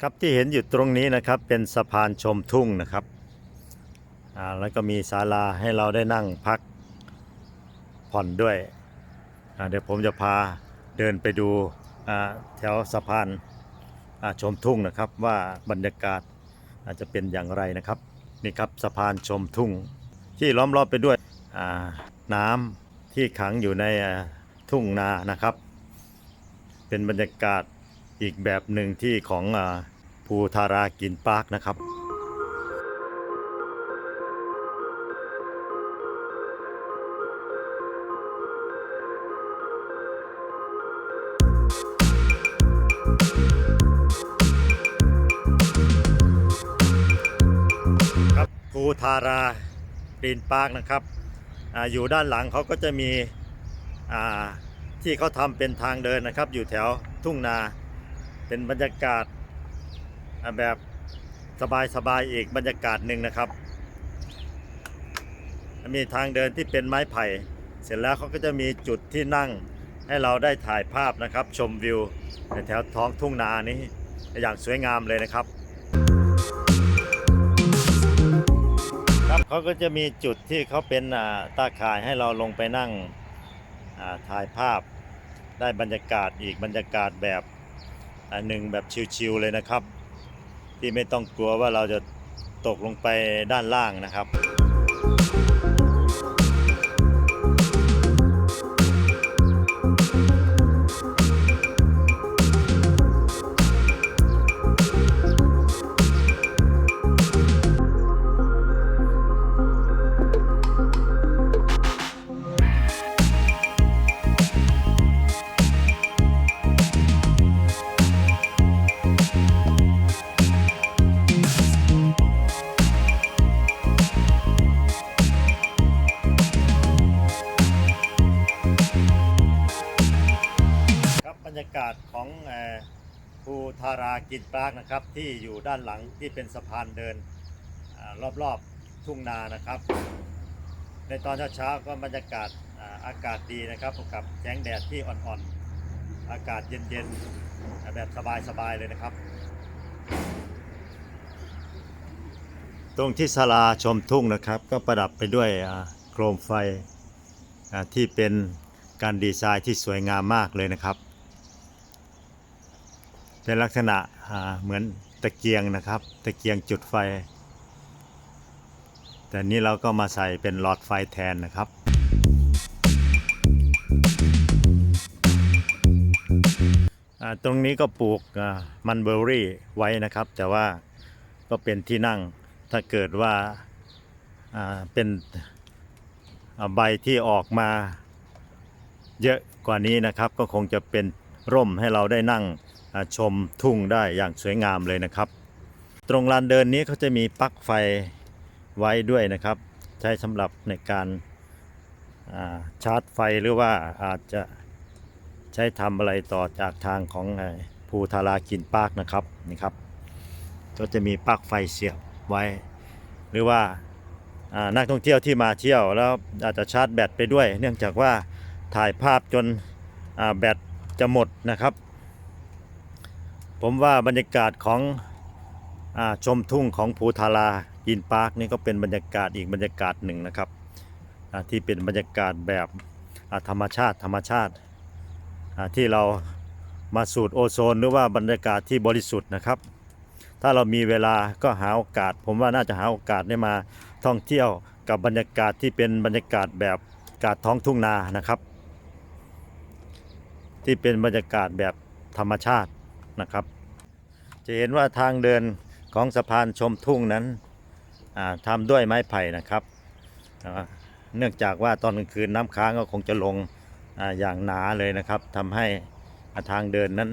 ครับที่เห็นอยู่ตรงนี้นะครับเป็นสะพานชมทุ่งนะครับอ่าแล้วก็มีศาลาให้เราได้นั่งพักผ่อนด้วยอ่าเดี๋ยวผมจะพาเดินไปดูอ่าแถวสะพานอ่าชมทุ่งนะครับว่าบรรยากาศอาจจะเป็นอย่างไรนะครับนี่ครับสะพานชมทุ่ง ที่ล้อมรอบไปด้วยอ่าน้ำที่ขังอยู่ในอ่าทุ่งนานะครับ เป็นบรรยากาศ อีกแบบหนึ่งที่ของภูทารากินปาร์คนะครับครับภูทารากินปาร์คนะครับออยู่ด้านหลังเขาก็จะมีที่เขาทำเป็นทางเดินนะครับ อยู่แถวทุ่งนา เป็นบรรยากาศแบบสบายๆอีกบรรยากาศหนึ่งนะครับ มีทางเดินที่เป็นไม้ไผ่ เสร็จแล้วเขาก็จะมีจุดที่นั่งให้เราได้ถ่ายภาพนะครับ ชมวิวในแถวท้องทุ่งนานี้อย่างสวยงามเลยนะครับ ครับเขาก็จะมีจุดที่เขาเป็นตาข่ายให้เราลงไปนั่งถ่ายภาพได้บรรยากาศอีกบรรยากาศแบบ อันหนึ่งแบบชิวๆเลยนะครับ ที่ไม่ต้องกลัวว่าเราจะตกลงไปด้านล่างนะครับ รับรรยากาศของภูทารากินปาร์คนะครับ ที่อยู่ด้านหลังที่เป็นสะพานเดินอรอบๆทุ่งนานะครับ ในตอนเช้าๆก็บรรยากาศอากาศดีนะครับกับแสงแดดที่อ่อนๆ อากาศเย็นๆ แบบสบายๆ เลยนะครับ ตรงที่ศาลาชมทุ่งนะครับ ก็ประดับไปด้วยโคมไฟที่เป็นการดีไซน์ที่สวยงามมากเลยนะครับ เป็นลักษณะเหมือนตะเกียงนะครับ ตะเกียงจุดไฟ แต่นี้เราก็มาใส่เป็นหลอดไฟแทนนะครับตรงนี้ก็ปลูกมันเบอร์รี่ไว้นะครับ แต่ว่าก็เป็นที่นั่งถ้าเกิดว่าเป็นใบที่ออกมาเยอะกว่านี้นะครับ ก็คงจะเป็นร่มให้เราได้นั่ง ชมทุ่งได้อย่างสวยงามเลยนะครับ ตรงลานเดินนี้เขาจะมีปลั๊กไฟไว้ด้วยนะครับ ใช้สำหรับในการาชาร์จไฟหรือว่าอาจจะใช้ทำอะไรต่อจากทางของภูทารากินปาร์คนะครับนี่ครับ ก็จะมีปลั๊กไฟเสียบไว้ หรือว่าานักท่องเที่ยวที่มาเที่ยวแล้วอาจจะชาร์จแบตไปด้วย เนื่องจากว่าถ่ายภาพจนแบตจะหมดนะครับ ผมว่าบรรยากาศของอชมทุ่งของภูทารากินปาร์คนี่ก็เป็นบรรยากาศอีกบรรยากาศหนึ่งนะครับที่เป็นบรรยากาศแบบธรรมชาติธรรมชาติที่เรามาสูดโอโซนหรือว่าบรรยากาศที่บริสุทธิ์นะครับ ถ้าเรามีเวลาก็หาโอกาส ผมว่าน่าจะหาโอกาสได้มาท่องเที่ยวกับบรรยากาศที่เป็นบรรยากาศแบบกาดท้องทุ่งนานะครับ ที่เป็นบรรยากาศแบบธรรมชาติ นะครับ จะเห็นว่าทางเดินของสะพานชมทุ่งนั้นอ่าทำด้วยไม้ไผ่นะครับ เนื่องจากว่าตอนกลางคืนน้ำค้างก็คงจะลงออย่างหนาเลยนะครับทำให้อาทางเดินนั้น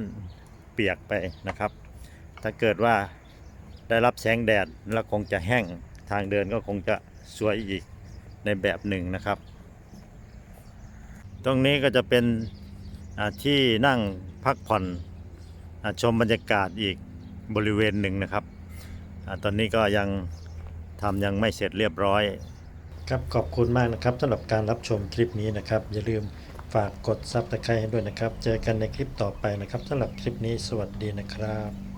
เปียกไปนะครับ ถ้าเกิดว่าได้รับแสงแดดแล้วคงจะแห้งทางเดินก็คงจะสวยอีกในแบบหนึ่งนะครับ ตรงนี้ก็จะเป็นที่นั่งพักผ่อน ชมบรรยากาศอีกบริเวณหนึ่งนะครับอตอนนี้ก็ยังทำยังไม่เสร็จเรียบร้อย ครับขอบคุณมากนะครับสำหรับการรับชมคลิปนี้นะครับ อย่าลืมฝากกดซับสไครต์ให้ด้วยนะครับ เจอกันในคลิปต่อไปนะครับสำหรับคลิปนี้สวัสดีนะครับ